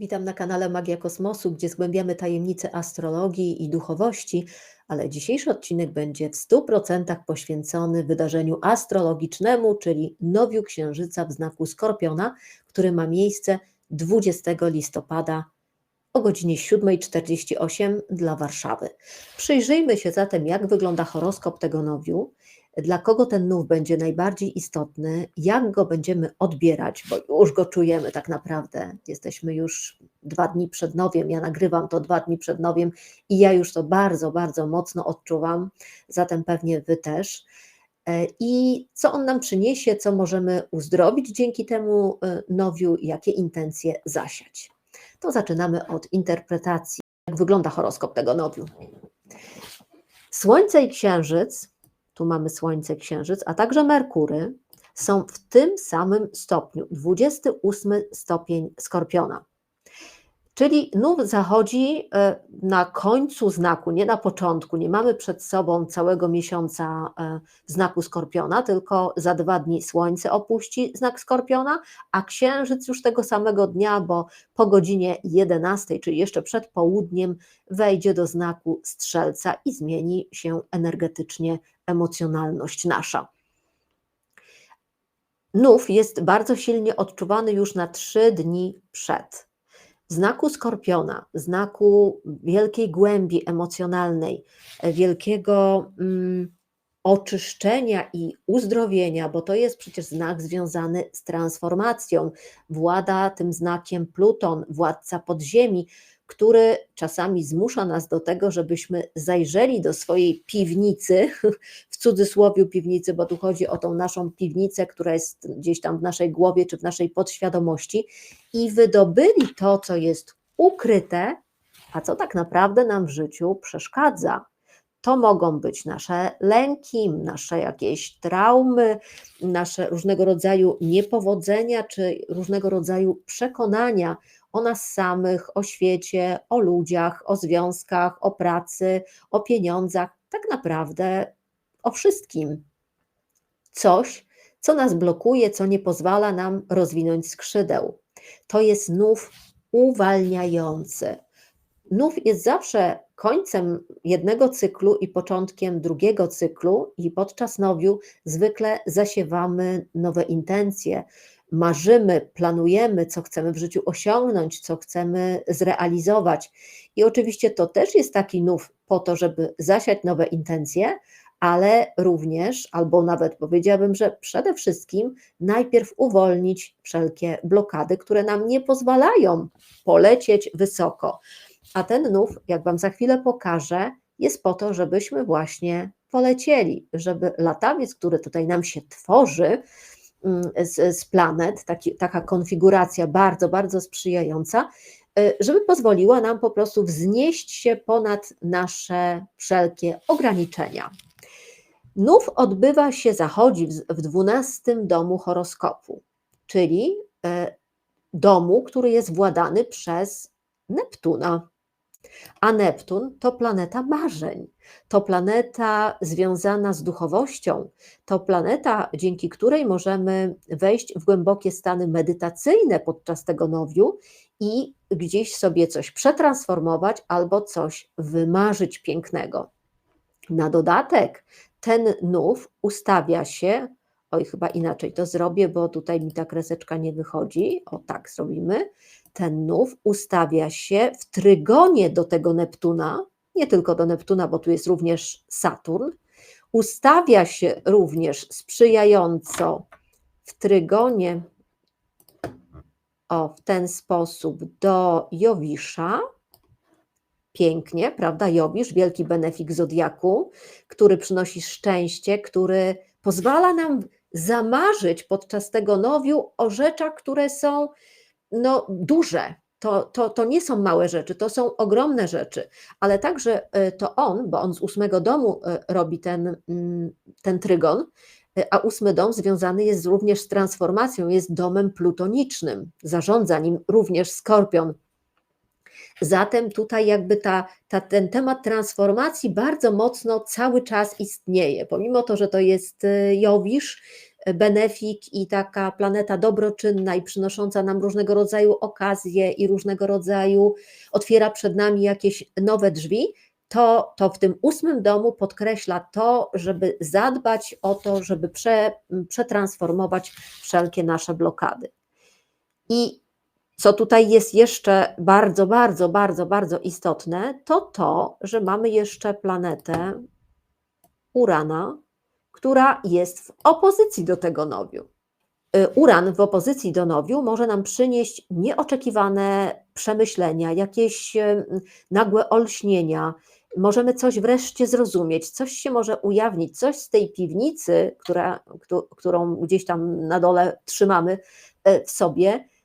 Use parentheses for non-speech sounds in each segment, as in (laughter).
Witam na kanale Magia Kosmosu, gdzie zgłębiamy tajemnice astrologii i duchowości, ale dzisiejszy odcinek będzie w 100% poświęcony wydarzeniu astrologicznemu, czyli nowiu księżyca w znaku Skorpiona, który ma miejsce 20 listopada o godzinie 7.48 dla Warszawy. Przyjrzyjmy się zatem, jak wygląda horoskop tego nowiu, dla kogo ten nów będzie najbardziej istotny, jak go będziemy odbierać, bo już go czujemy tak naprawdę. Jesteśmy już dwa dni przed nowiem, ja nagrywam to dwa dni przed nowiem i ja już to bardzo, bardzo mocno odczuwam, zatem pewnie Wy też. E, I co on nam przyniesie, co możemy uzdrowić dzięki temu e, nowiu, jakie intencje zasiać. To zaczynamy od interpretacji, jak wygląda horoskop tego nowiu. Słońce i Księżyc tu mamy Słońce, Księżyc, a także Merkury, są w tym samym stopniu, 28 stopień Skorpiona. Czyli nów zachodzi e, na końcu znaku, nie na początku. Nie mamy przed sobą całego miesiąca e, znaku Skorpiona, tylko za dwa dni Słońce opuści znak Skorpiona, a Księżyc już tego samego dnia, bo po godzinie 11, czyli jeszcze przed południem, wejdzie do znaku Strzelca i zmieni się energetycznie emocjonalność nasza. Nów jest bardzo silnie odczuwany już na trzy dni przed. Znaku skorpiona, znaku wielkiej głębi emocjonalnej, wielkiego mm, oczyszczenia i uzdrowienia, bo to jest przecież znak związany z transformacją. Włada tym znakiem Pluton, władca podziemi, który czasami zmusza nas do tego, żebyśmy zajrzeli do swojej piwnicy, (laughs) w cudzysłowie piwnicy, bo tu chodzi o tą naszą piwnicę, która jest gdzieś tam w naszej głowie czy w naszej podświadomości i wydobyli to, co jest ukryte, a co tak naprawdę nam w życiu przeszkadza. To mogą być nasze lęki, nasze jakieś traumy, nasze różnego rodzaju niepowodzenia, czy różnego rodzaju przekonania, o nas samych, o świecie, o ludziach, o związkach, o pracy, o pieniądzach, tak naprawdę o wszystkim. Coś, co nas blokuje, co nie pozwala nam rozwinąć skrzydeł. To jest nów uwalniający. Nów jest zawsze końcem jednego cyklu i początkiem drugiego cyklu, i podczas nowiu zwykle zasiewamy nowe intencje, marzymy, planujemy, co chcemy w życiu osiągnąć, co chcemy zrealizować. I oczywiście to też jest taki nów po to, żeby zasiać nowe intencje, ale również, albo nawet powiedziałabym, że przede wszystkim najpierw uwolnić wszelkie blokady, które nam nie pozwalają polecieć wysoko. A ten nów, jak Wam za chwilę pokażę, jest po to, żebyśmy właśnie polecieli, żeby latawiec, który tutaj nam się tworzy, Mm, z, z planet, taki, taka konfiguracja bardzo, bardzo sprzyjająca, y, żeby pozwoliła nam po prostu wznieść się ponad nasze wszelkie ograniczenia. Nów odbywa się, zachodzi w dwunastym domu horoskopu, czyli y, domu, który jest władany przez Neptuna. A Neptun to planeta marzeń, to planeta związana z duchowością, to planeta, dzięki której możemy wejść w głębokie stany medytacyjne podczas tego nowiu i gdzieś sobie coś przetransformować albo coś wymarzyć pięknego. Na dodatek ten nów ustawia się, oj chyba inaczej to zrobię, bo tutaj mi ta kreseczka nie wychodzi, o tak zrobimy, ten nów ustawia się w trygonie do tego Neptuna, nie tylko do Neptuna, bo tu jest również Saturn, ustawia się również sprzyjająco w trygonie o w ten sposób do Jowisza. Pięknie, prawda? Jowisz, wielki benefik zodiaku, który przynosi szczęście, który pozwala nam zamarzyć podczas tego nowiu o rzeczach, które są no, duże. To, to, to nie są małe rzeczy, to są ogromne rzeczy, ale także e, to on, bo on z ósmego domu e, robi ten, mm, ten trygon, e, a ósmy dom związany jest również z transformacją, jest domem plutonicznym, zarządza nim również skorpion. Zatem tutaj jakby ta, ta, ten temat transformacji bardzo mocno cały czas istnieje. Pomimo to, że to jest Jowisz, benefik i taka planeta dobroczynna i przynosząca nam różnego rodzaju okazje i różnego rodzaju otwiera przed nami jakieś nowe drzwi, to, to w tym ósmym domu podkreśla to, żeby zadbać o to, żeby prze, przetransformować wszelkie nasze blokady. I co tutaj jest jeszcze bardzo, bardzo, bardzo, bardzo istotne, to to, że mamy jeszcze planetę Urana, która jest w opozycji do tego nowiu. Y, Uran w opozycji do nowiu może nam przynieść nieoczekiwane przemyślenia, jakieś nagłe olśnienia. Możemy coś wreszcie zrozumieć, coś się może ujawnić, coś z tej piwnicy, która, którą gdzieś tam na dole trzymamy y, w sobie, y,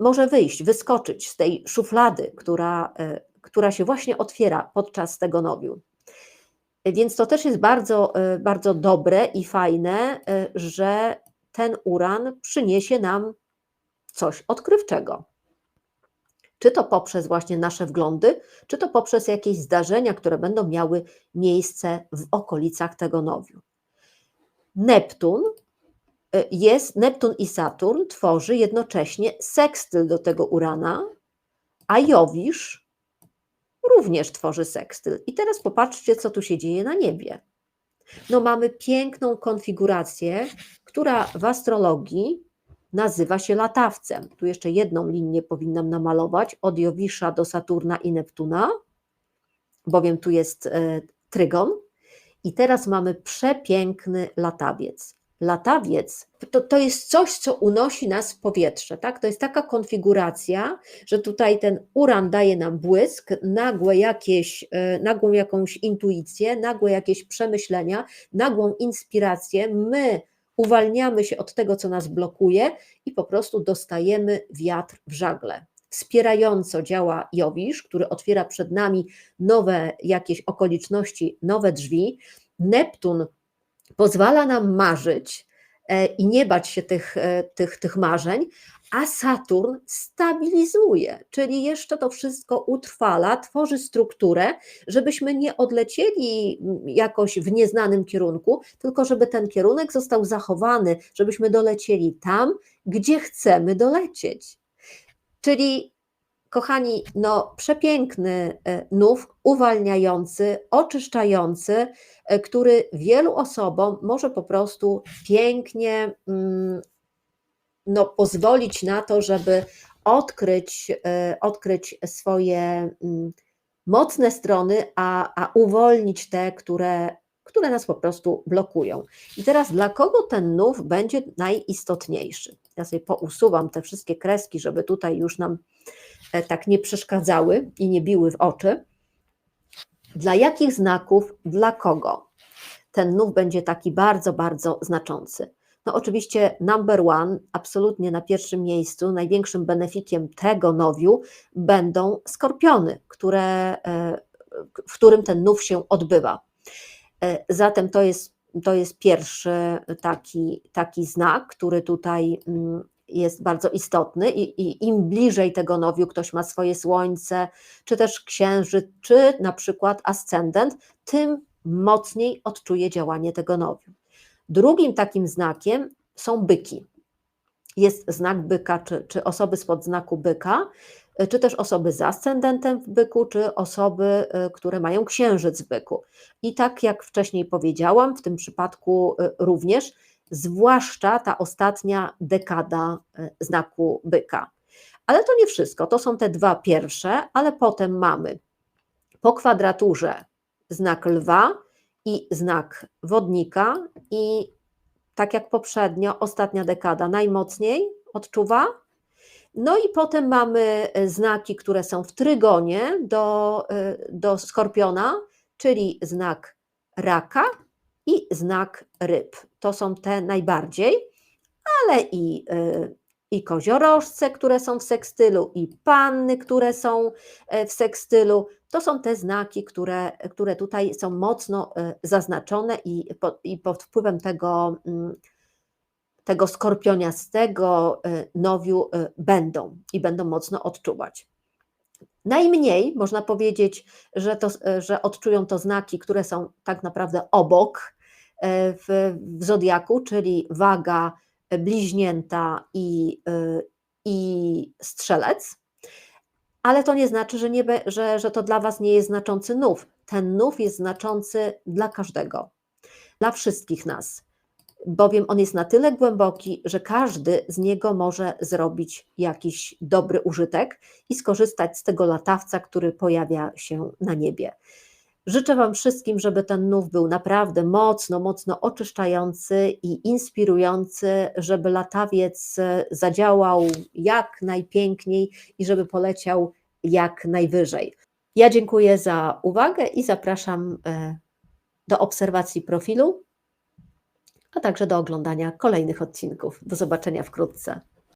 może wyjść, wyskoczyć z tej szuflady, która, która się właśnie otwiera podczas tego nowiu. Więc to też jest bardzo, bardzo dobre i fajne, że ten uran przyniesie nam coś odkrywczego. Czy to poprzez właśnie nasze wglądy, czy to poprzez jakieś zdarzenia, które będą miały miejsce w okolicach tego nowiu. Neptun y, jest, Neptun i Saturn tworzy jednocześnie sekstyl do tego Urana, a Jowisz również tworzy sekstyl. I teraz popatrzcie, co tu się dzieje na niebie. No mamy piękną konfigurację, która w astrologii nazywa się latawcem. Tu jeszcze jedną linię powinnam namalować od Jowisza do Saturna i Neptuna, bowiem tu jest e, trygon. I teraz mamy przepiękny latawiec latawiec to, to jest coś, co unosi nas w powietrze. Tak? To jest taka konfiguracja, że tutaj ten uran daje nam błysk, nagłe jakieś, e, nagłą jakąś intuicję, nagłe jakieś przemyślenia, nagłą inspirację. My uwalniamy się od tego, co nas blokuje i po prostu dostajemy wiatr w żagle. Wspierająco działa Jowisz, który otwiera przed nami nowe jakieś okoliczności, nowe drzwi. Neptun pozwala nam marzyć e, i nie bać się tych, e, tych, tych marzeń, a Saturn stabilizuje, czyli jeszcze to wszystko utrwala, tworzy strukturę, żebyśmy nie odlecieli jakoś w nieznanym kierunku, tylko żeby ten kierunek został zachowany, żebyśmy dolecieli tam, gdzie chcemy dolecieć. Czyli kochani, no przepiękny e, nów, uwalniający, oczyszczający, e, który wielu osobom może po prostu pięknie mm, no, pozwolić na to, żeby odkryć, e, odkryć swoje mm, mocne strony, a, a uwolnić te, które, które nas po prostu blokują. I teraz dla kogo ten nów będzie najistotniejszy? Ja sobie pousuwam te wszystkie kreski, żeby tutaj już nam E, tak nie przeszkadzały i nie biły w oczy. Dla jakich znaków, dla kogo ten nów będzie taki bardzo, bardzo znaczący? No oczywiście number one, absolutnie na pierwszym miejscu, największym benefikiem tego nowiu będą skorpiony, które, e, w którym ten nów się odbywa. E, zatem to jest, to jest pierwszy taki, taki znak, który tutaj mm, jest bardzo istotny i, i, im bliżej tego nowiu ktoś ma swoje słońce, czy też księżyc, czy na przykład ascendent, tym mocniej odczuje działanie tego nowiu. Drugim takim znakiem są byki. Jest znak byka, czy, czy osoby spod znaku byka, czy też osoby z ascendentem w byku, czy osoby, y, które mają księżyc w byku. I tak jak wcześniej powiedziałam, w tym przypadku y, również zwłaszcza ta ostatnia dekada e, znaku byka. Ale to nie wszystko, to są te dwa pierwsze, ale potem mamy po kwadraturze znak lwa i znak wodnika i tak jak poprzednio, ostatnia dekada najmocniej odczuwa. No i potem mamy e, znaki, które są w trygonie do, e, do skorpiona, czyli znak raka i znak ryb. To są te najbardziej, ale i, y, i koziorożce, które są w sekstylu, i panny, które są e, w sekstylu. To są te znaki, które, które tutaj są mocno e, zaznaczone i, i pod wpływem tego, tego skorpioniastego e, nowiu będą i będą mocno odczuwać. Najmniej można powiedzieć, że, to, że odczują to znaki, które są tak naprawdę obok, w, w zodiaku, czyli waga, bliźnięta i, y, i strzelec. Ale to nie znaczy, że, nie, że, że to dla Was nie jest znaczący nów. Ten nów jest znaczący dla każdego, dla wszystkich nas, bowiem on jest na tyle głęboki, że każdy z niego może zrobić jakiś dobry użytek i skorzystać z tego latawca, który pojawia się na niebie. Życzę Wam wszystkim, żeby ten nów był naprawdę mocno, mocno oczyszczający i inspirujący, żeby latawiec e, zadziałał jak najpiękniej i żeby poleciał jak najwyżej. Ja dziękuję za uwagę i zapraszam e, do obserwacji profilu, a także do oglądania kolejnych odcinków. Do zobaczenia wkrótce.